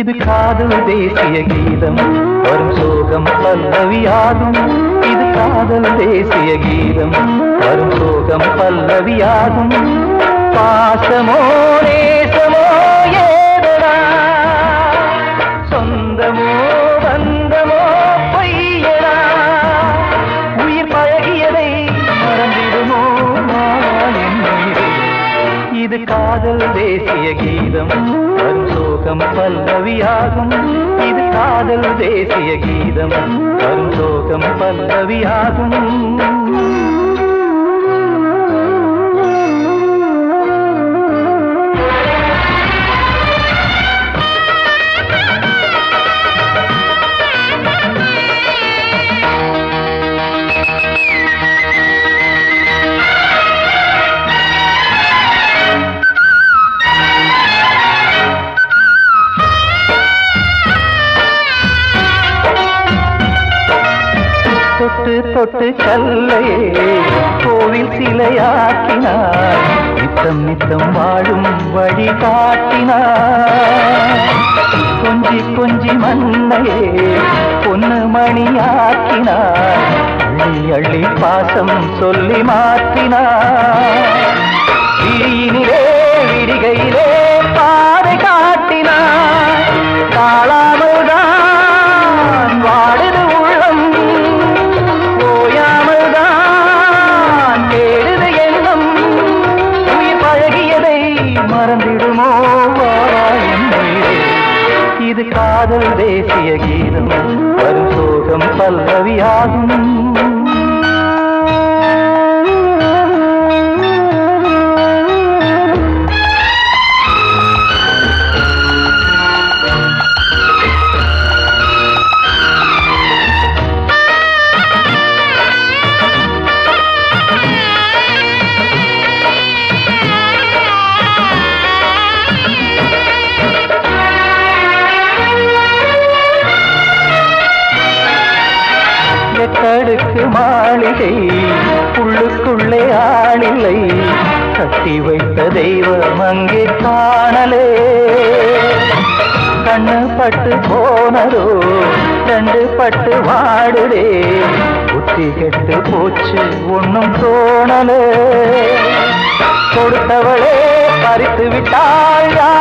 இது காதல் தேசிய கீதம். வரும் சோகம் பல்லவியாகும். இது காதல் தேசிய கீதம். வரும் சோகம் பல்லவியாகும். பாசமோ நேசமோ ஏதடா சொந்தமோ பந்தமோ பொய்யடா உயிர் பழகியதை மறந்திடுமோ? நான் இது காதல் தேசிய கீதம். வரும் சோகம் பல்லவியாகும் இது காதல் தேசிய கீதம் வரும் சோகம் பல்லவியாகும் தொட்டு கல்லை கோவில் சிலையாக்கினார். நித்தம் நித்தம் வாழும் வழி காட்டினார். கொஞ்சி கொஞ்சி மண்ணையே பொன்னு மணியாக்கினார். அள்ளி அள்ளி பாசம் சொல்லி மாற்றினார். விழியினிலே விடிகையிலே பாதை காதல் தேசிய கீதம். அடுக்கு மாளிகை உள்ளுக்குள்ளே ஆளில்லை. கட்டி வைத்த தெய்வம் அங்கே காணலே. கண்ணு பட்டு போனதோ ரெண்டு பட்டு வாடுதே. புத்தி கெட்டு போச்சு ஒன்னும் தோணலே. கொடுத்தவளே பறித்து விட்டாள்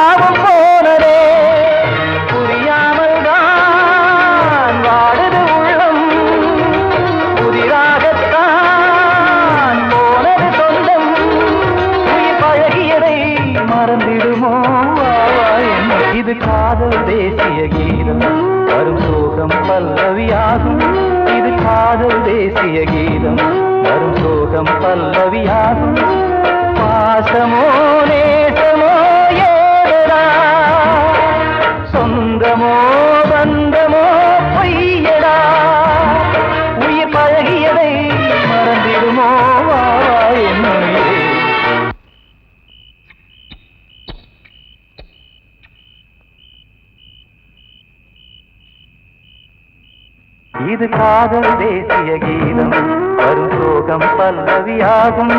இது காதல் தேசிய கீதம். வரும் சோகம் பல்லவியாகும். இது காதல் தேசிய கீதம். வரும் சோகம் பல்லவியாகும். பாசமோ இது காதல் தேசிய கீதம் வரும் சோகம் பல்லவியாகும்.